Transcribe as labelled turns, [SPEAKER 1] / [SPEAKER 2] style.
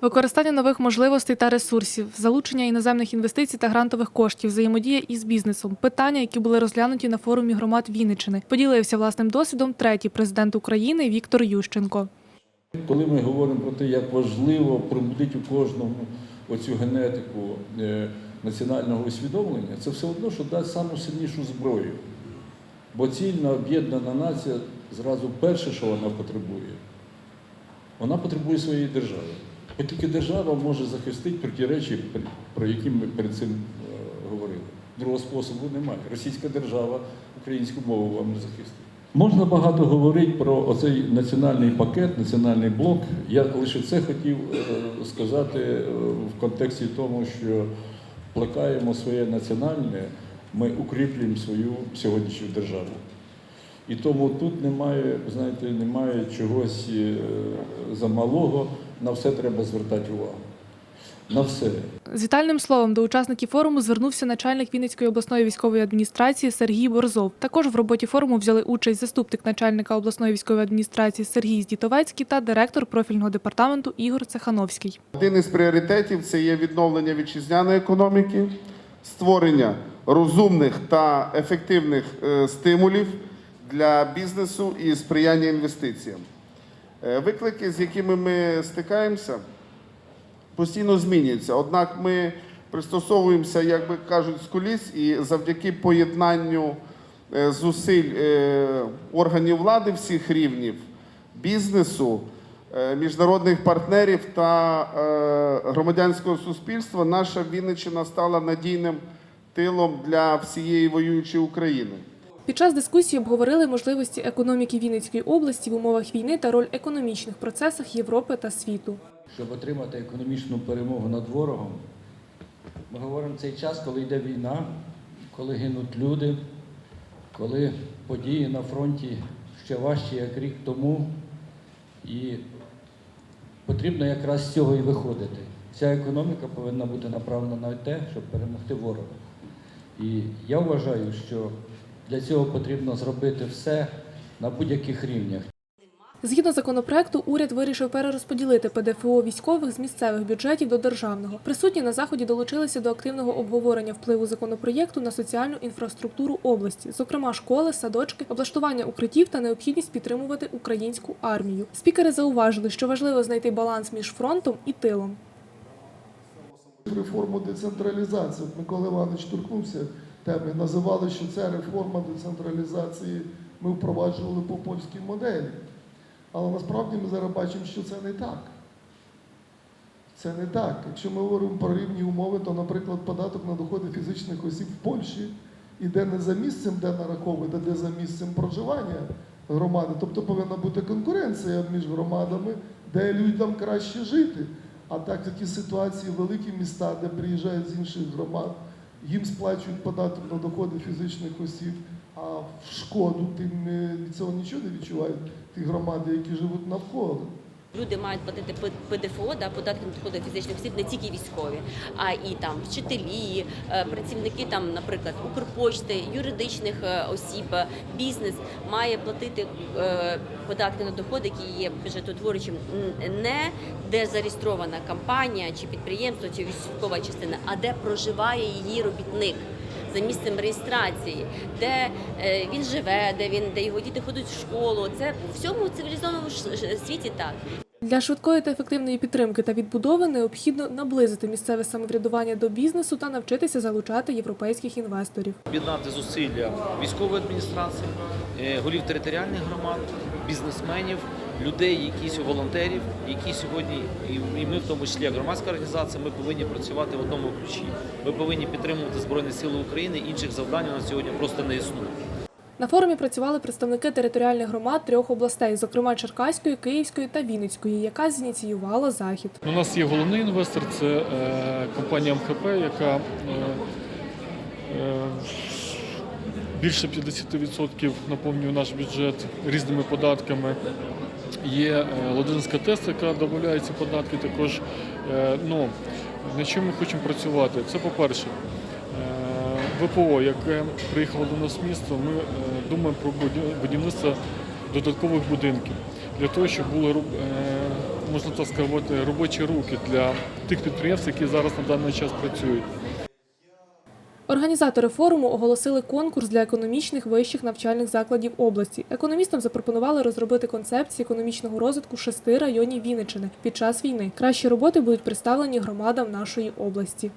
[SPEAKER 1] Використання нових можливостей та ресурсів, залучення іноземних інвестицій та грантових коштів, взаємодія із бізнесом. Питання, які були розглянуті на форумі громад Вінниччини. Поділився власним досвідом третій президент України Віктор Ющенко.
[SPEAKER 2] Коли ми говоримо про те, як важливо пробудити у кожному оцю генетику е, національного усвідомлення, це все одно, що дасть саму сильнішу зброю. Бо цільна об'єднана нація зразу перше, що вона потребує, вона потребує своєї держави. Бо тільки держава може захистити про ті речі, про які ми перед цим е, говорили. Другого способу немає. Російська держава українську мову вам не захистить. Можна багато говорити про оцей національний пакет, національний блок. Я лише це хотів е, сказати е, в контексті тому, що плекаємо своє національне, ми укріплюємо свою сьогоднішню державу. І тому тут немає, знаєте, немає чогось е, замалого, на все треба звертати увагу. На все.
[SPEAKER 1] З вітальним словом до учасників форуму звернувся начальник Вінницької обласної військової адміністрації Сергій Борзов. Також в роботі форуму взяли участь заступник начальника обласної військової адміністрації Сергій Здітовецький та директор профільного департаменту Ігор Цехановський.
[SPEAKER 3] Один із пріоритетів це є відновлення вітчизняної економіки, створення розумних та ефективних е, стимулів для бізнесу і сприяння інвестиціям. Е, Виклики, з якими ми стикаємося, постійно змінюються. Однак ми пристосовуємося, як би кажуть, з куліс, і завдяки поєднанню е, зусиль е, органів влади всіх рівнів, бізнесу, міжнародних партнерів та громадянського суспільства, наша Вінниччина стала надійним тилом для всієї воюючої України.
[SPEAKER 1] Під час дискусії обговорили можливості економіки Вінницької області в умовах війни та роль економічних процесах Європи та світу.
[SPEAKER 4] щоб отримати економічну перемогу над ворогом. Ми говоримо цей час, коли йде війна, коли гинуть люди, коли події на фронті ще важчі, як рік тому. І потрібно якраз з цього і виходити. Вся економіка повинна бути направлена на те, щоб перемогти ворога. І я вважаю, що для цього потрібно зробити все на будь-яких рівнях.
[SPEAKER 1] Згідно законопроекту, уряд вирішив перерозподілити ПДФО військових з місцевих бюджетів до державного. Присутні на заході долучилися до активного обговорення впливу законопроєкту на соціальну інфраструктуру області, зокрема школи, садочки, облаштування укриттів та необхідність підтримувати українську армію. Спікери зауважили, що важливо знайти баланс між фронтом і тилом.
[SPEAKER 5] реформу децентралізації. Микола Іванович торкнувся теми. Називали, що це реформа децентралізації ми впроваджували по польській моделі. Але насправді ми зараз бачимо, що це не так. Це не так. Якщо ми говоримо про рівні умови, то, наприклад, податок на доходи фізичних осіб в Польщі іде не за місцем, де нараховують, а де за місцем проживання громади. Тобто повинна бути конкуренція між громадами, де людям краще жити. А так такі ситуації, великі міста, де приїжджають з інших громад, їм сплачують податок на доходи фізичних осіб, а в шкоду тим е, від цього нічого не відчувають ті громади, які живуть навколо.
[SPEAKER 6] Люди мають платити ПДФО, да, податки на доходи фізичних осіб, не тільки військові, а і там вчителі, е, працівники там, наприклад, Укрпочти, юридичних е, осіб, бізнес має платити е, податки на доходи, які є бюджетотворючим, н- не де зареєстрована компанія чи підприємство, чи військова частина, а де проживає її робітник. За місцем реєстрації, де е, він живе, де він де його діти ходять в школу. Це в всьому цивілізованому ж- світі так.
[SPEAKER 1] Для швидкої та ефективної підтримки та відбудови необхідно наблизити місцеве самоврядування до бізнесу та навчитися залучати європейських інвесторів.
[SPEAKER 7] об'єднати зусилля військової адміністрації, е, голів територіальних громад, бізнесменів, людей, якісь волонтерів, які сьогодні, і ми в тому числі як громадська організація, ми повинні працювати в одному ключі. Ми повинні підтримувати Збройні Сили України. Інших завдань у нас сьогодні просто не існує.
[SPEAKER 1] На форумі працювали представники територіальних громад трьох областей, зокрема Черкаської, Київської та Вінницької, яка зініціювала захід.
[SPEAKER 8] У нас є головний інвестор, це е, компанія МХП, яка е, е, більше 50% наповнює наш бюджет різними податками. Є е, Ладинська ТЕС, яка додає ці податки також. Е, ну, над чим ми хочемо працювати? Це по-перше, е, ВПО, яке приїхало до нас в місто, ми думаємо про будівництво додаткових будинків для того, щоб були можна так сказати, робочі руки для тих підприємств, які зараз на даний час працюють.
[SPEAKER 1] Організатори форуму оголосили конкурс для економічних вищих навчальних закладів області. Економістам запропонували розробити концепції економічного розвитку шести районів Вінниччини під час війни. Кращі роботи будуть представлені громадам нашої області.